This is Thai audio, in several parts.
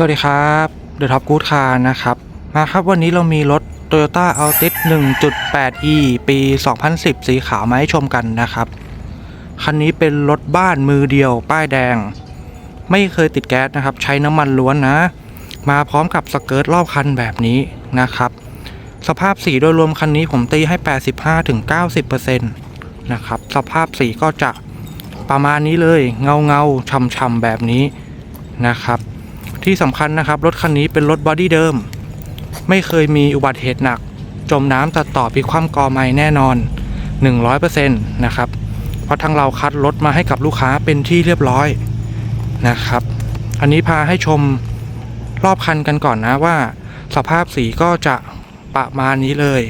สวัสดีครับเดอะท็อปกู๊ดคาร์นะครับ มาครับวันนี้เรามีรถ Toyota Altis 1.8e ปี 2010 สีขาวมาให้ชมกันนะครับ คันนี้เป็นรถบ้านมือเดียว ป้ายแดง ไม่เคยติดแก๊สนะครับ ใช้น้ำมันล้วนนะ มาพร้อมกับสเกิร์ตรอบคันแบบนี้นะครับ สภาพสีโดยรวมคันนี้ผมตีให้ 85-90%นะครับ สภาพสีก็จะประมาณนี้เลย เงาเงาช่ำๆแบบนี้นะครับ ที่สำคัญนะครับ รถคันนี้เป็นรถบอดี้เดิม ไม่เคยมีอุบัติเหตุหนัก จมน้ำตัดต่อพลิคว่ำกอไม้แน่นอน 100%นะครับ เพราะทางเราคัดรถมาให้กับลูกค้าเป็นที่เรียบร้อยนะครับ อันนี้พาให้ชมรอบคันกันก่อนนะว่า สภาพสีก็จะประมาณนี้เลย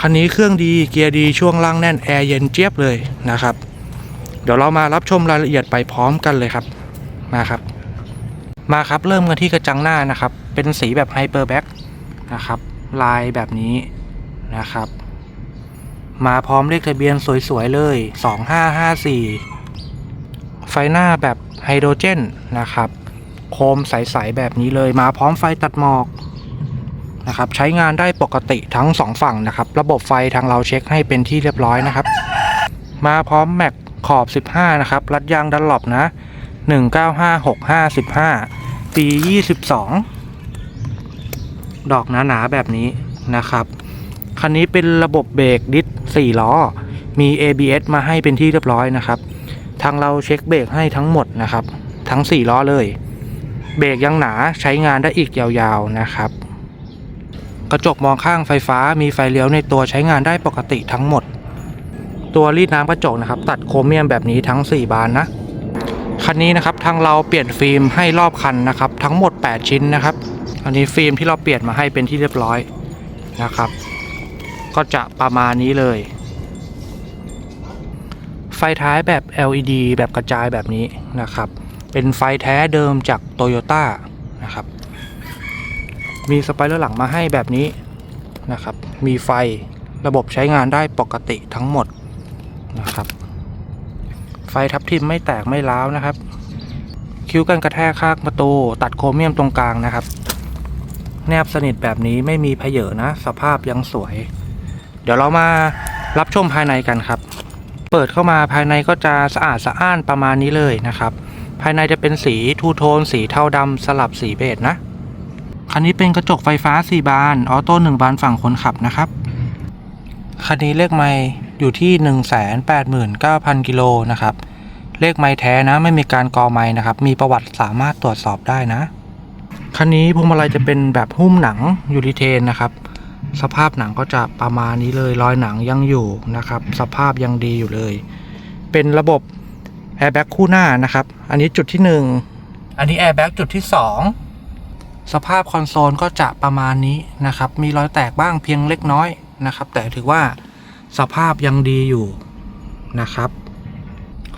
คันนี้เครื่องดีเกียร์ดีช่วงล่างแน่นแอร์เย็นเจี๊ยบเลยนะครับ เดี๋ยวเรามารับชมรายละเอียดไปพร้อมกันเลยครับ มาครับ มาครับเริ่มกันที่กระจังหน้านะครับ เป็นสีแบบไฮเปอร์แบ็กนะครับ ลายแบบนี้นะครับ มาพร้อมเลขทะเบียนสวยๆเลย 2554 ไฟหน้าแบบไฮโดรเจนนะครับ โคมใสๆแบบนี้เลย มาพร้อมไฟตัดหมอกนะครับ ใช้งานได้ปกติทั้งสองฝั่งนะครับ ระบบไฟทางเราเช็คให้เป็นที่เรียบร้อยนะครับ มาพร้อมแม็กขอบ 15 นะครับ รัดยางดันหลบนะ 195615ปี 22 ดอกหนาๆแบบนี้นะครับ คันนี้เป็นระบบเบรกดิส4ล้อ มี ABS มาให้เป็นที่เรียบร้อยนะครับ ทางเราเช็คเบรกให้ทั้งหมดนะครับ ทั้ง 4 ล้อเลย เบรกยังหนาใช้งานได้อีกยาวๆนะครับ กระจกมองข้างไฟฟ้ามีไฟเลี้ยวในตัวใช้งานได้ปกติทั้งหมด ตัวรีดน้ำกระจกนะครับ ตัดโครเมียมแบบนี้ทั้ง 4 บานนะ คันนี้นะครับทางเราเปลี่ยนฟิล์มให้รอบคันนะครับ ทั้งหมด 8 ชิ้นนะครับอันนี้ฟิล์มที่เราเปลี่ยนมาให้เป็นที่เรียบร้อยนะครับ ก็จะประมาณนี้เลย ไฟท้ายแบบ LED แบบกระจายแบบนี้นะครับ เป็นไฟแท้เดิมจากโตโยต้านะครับ มีสไปเลอร์หลังมาให้แบบนี้นะครับ มีไฟระบบใช้งานได้ปกติทั้งหมดนะครับ ฟทับทิมไม่แตกไม่ร้าวนะครับ คิ้วกันกระแทกข้างประตู ตัดโครเมียมตรงกลางนะครับ แนบสนิทแบบนี้ไม่มีเพเยอนะ สภาพยังสวย เดี๋ยวเรามารับชมภายในกันครับ เปิดเข้ามาภายในก็จะสะอาดสะอ้านประมาณนี้เลยนะครับ ภายในจะเป็นสีทูโทน สีเทาดำสลับสีเบจนะคันนี้เป็นกระจกไฟฟ้า 4 บาน ออโต้1บานฝั่งคนขับนะครับ คันนี้เลขไม่ อยู่ที่ 189,000 กิโลนะครับ เลขไม้แท้นะไม่มีการกอไม้นะครับ มีประวัติสามารถตรวจสอบได้นะ คันนี้พวงมาลัยจะเป็นแบบหุ้มหนังยูริเทนนะครับ สภาพหนังก็จะประมาณนี้เลยรอยหนังยังอยู่นะครับ สภาพยังดีอยู่เลย เป็นระบบแอร์แบ็กคู่หน้านะครับ อันนี้จุดที่ 1 อันนี้แอร์แบ็กจุดที่ 2 สภาพคอนโซลก็จะประมาณนี้นะครับ มีรอยแตกบ้างเพียงเล็กน้อยนะครับ แต่ถือว่า สภาพยังดีอยู่นะครับ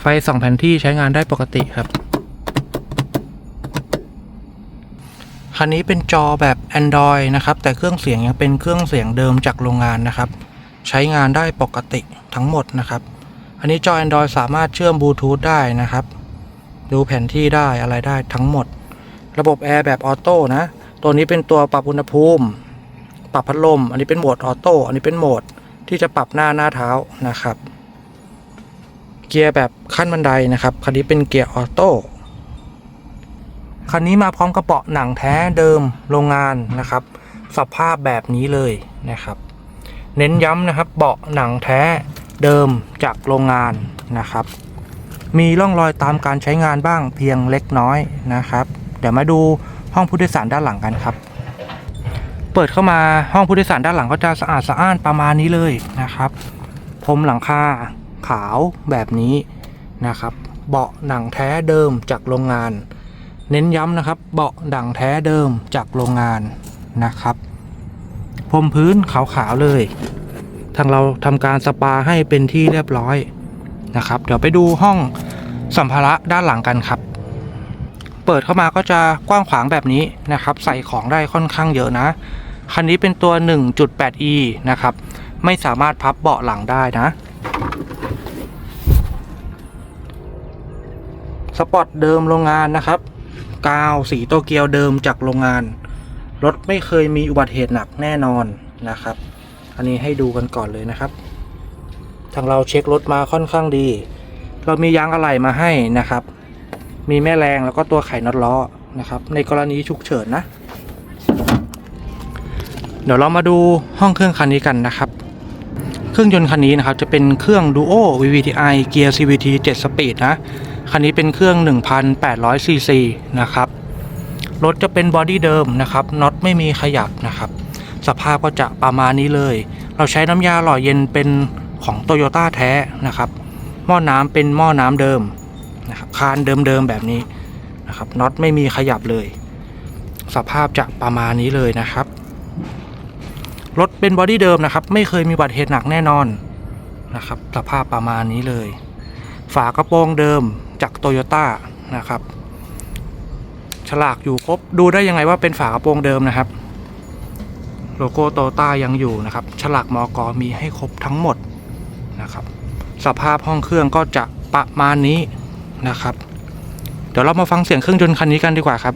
ไฟส่องแผนที่ใช้งานได้ปกติครับ คันนี้เป็นจอแบบ Android นะครับ แต่เครื่องเสียงยังเป็นเครื่องเสียงเดิมจากโรงงานนะครับ ใช้งานได้ปกติทั้งหมดนะครับ อันนี้จอ Android สามารถเชื่อมบลูทูธได้นะครับ ดูแผนที่ได้อะไรได้ทั้งหมด ระบบแอร์แบบออโต้นะ ตัวนี้เป็นตัวปรับอุณหภูมิ ปรับพัดลม อันนี้เป็นโหมดออโต้ อันนี้เป็นโหมด ที่จะปรับหน้าหน้าเท้านะครับ เกียร์แบบขั้นบันไดนะครับ คันนี้เป็นเกียร์ออโต้คันนี้มาพร้อมกระเป๋าหนังแท้เดิมโรงงานนะครับ สภาพแบบนี้เลยนะครับ เน้นย้ำนะครับเบาะหนังแท้เดิมจากโรงงานนะครับ มีร่องรอยตามการใช้งานบ้างเพียงเล็กน้อยนะครับ เดี๋ยวมาดูห้องผู้โดยสารด้านหลังกันครับ เปิดเข้ามาห้องผู้โดยสารด้านหลังก็จะสะอาดสะอ้านประมาณนี้เลยนะครับพรมหลังคาขาวแบบนี้นะครับ เบาะหนังแท้เดิมจากโรงงาน เน้นย้ำนะครับ เบาะดังแท้เดิมจากโรงงานนะครับพรมพื้นขาวๆเลย ทางเราทำการสปาให้เป็นที่เรียบร้อยนะครับ เดี๋ยวไปดูห้องสัมภาระด้านหลังกันครับ เปิดเข้ามาก็จะกว้างขวางแบบนี้นะครับ ใส่ของได้ค่อนข้างเยอะนะ คันนี้เป็นตัว 1.8e นะครับ ไม่สามารถพับเบาะหลังได้นะ สปอร์ตเดิมโรงงานนะครับ กาวสีโตเกียวเดิมจากโรงงาน รถไม่เคยมีอุบัติเหตุหนักแน่นอนนะครับ อันนี้ให้ดูกันก่อนเลยนะครับ ทางเราเช็ครถมาค่อนข้างดี เรามียางอะไหล่มาให้นะครับ มีแม่แรงแล้วก็ตัวไขน็อตล้อนะครับ ในกรณีฉุกเฉินนะ เดี๋ยวเรามาดูห้องเครื่องคันนี้กันนะครับ เครื่องยนต์คันนี้นะครับจะเป็นเครื่อง Duo VVTi เกียร์ CVT 7 Speed นะคันนี้เป็นเครื่อง 1,800 cc นะครับรถจะเป็นบอดี้เดิมนะครับน็อตไม่มีขยับนะครับ สภาพก็จะประมาณนี้เลย เราใช้น้ำยาหล่อเย็นเป็นของโตโยต้าแท้นะครับ หม้อน้ำเป็นหม้อน้ำเดิมนะครับคานเดิมๆแบบนี้นะครับน็อตไม่มีขยับเลย สภาพจะประมาณนี้เลยนะครับ รถเป็นบอดี้เดิมนะครับ ไม่เคยมีบัติเหตุหนักแน่นอนนะครับสภาพประมาณนี้เลย ฝากระโปรงเดิมจากโตโยต้านะครับ ฉลากอยู่ครบดูได้ยังไงว่าเป็นฝากระโปรงเดิมนะครับ โลโก้โตโยต้ายังอยู่นะครับ ฉลากมอกอมีให้ครบทั้งหมดนะครับ สภาพห้องเครื่องก็จะประมาณนี้นะครับ เดี๋ยวเรามาฟังเสียงเครื่องยนต์คันนี้กันดีกว่าครับ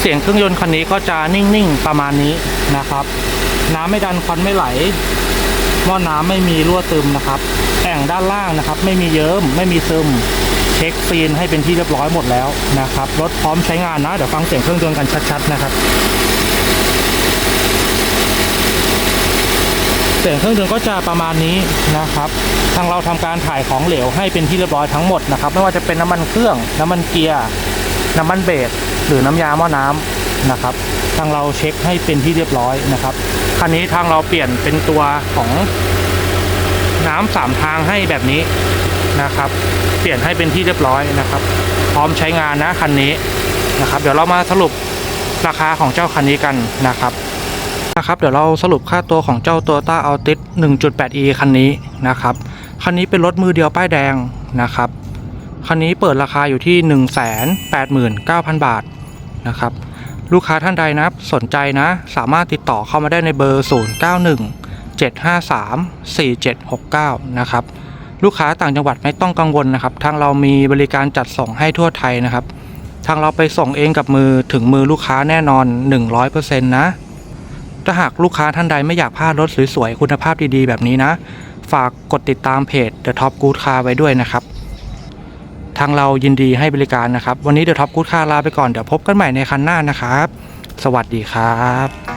เสียงเครื่องยนต์คันนี้ก็จะนิ่งๆประมาณนี้นะครับ น้ำไม่ดันควันไม่ไหลหม้อน้ำไม่มีรั่วซึมนะครับแอ่งด้านล่างนะครับ ไม่มีเยิ้มไม่มีซึม เช็คซีนให้เป็นที่เรียบร้อยหมดแล้วนะครับรถพร้อมใช้งานนะเดี๋ยวฟังเสียงเครื่องยนต์กันชัดๆนะครับเสียงเครื่องยนต์ก็จะประมาณนี้นะครับ ทางเราทำการถ่ายของเหลวให้เป็นที่เรียบร้อยทั้งหมดนะครับ ไม่ว่าจะเป็นน้ำมันเครื่อง น้ำมันเกียร์ น้ำมันเบรกหรือน้ำยาหม้อน้ำนะครับางเราเช็คให้เป็นที่เรียบร้อยนะครับคันนี้ทางเราเปลี่ยนเป็นตัวของน้ำสามทางให้แบบนี้นะครับ เปลี่ยนให้เป็นที่เรียบร้อยนะครับ พร้อมใช้งานนะคันนี้นะครับ เดี๋ยวเรามาสรุปราคาของเจ้าคันนี้กันนะครับนะครับ เดี๋ยวเราสรุปค่าตัวของเจ้าตัวต้าอัลติส 1.8e คันนี้นะครับคันนี้เป็นรถมือเดียวป้ายแดงนะครับคันนี้เปิดราคาอยู่ที่ 189,000 บาทนะครับ ลูกค้าท่านใดนับสนใจนะ สามารถติดต่อเข้ามาได้ในเบอร์ 091 753 4769 นะครับ ลูกค้าต่างจังหวัดไม่ต้องกังวลนะครับ ทางเรามีบริการจัดส่งให้ทั่วไทยนะครับ ทางเราไปส่งเองกับมือถึงมือลูกค้าแน่นอน 100%นะถ้าหากลูกค้าท่านใดไม่อยากพลาดรถสวยๆ คุณภาพดีๆ แบบนี้นะ ฝากกดติดตามเพจ The Top Good Car ไว้ด้วยนะครับ ทางเรายินดีให้บริการนะครับ วันนี้ The Top Good Car ลาไปก่อน เดี๋ยวพบกันใหม่ในคันหน้านะครับ สวัสดีครับ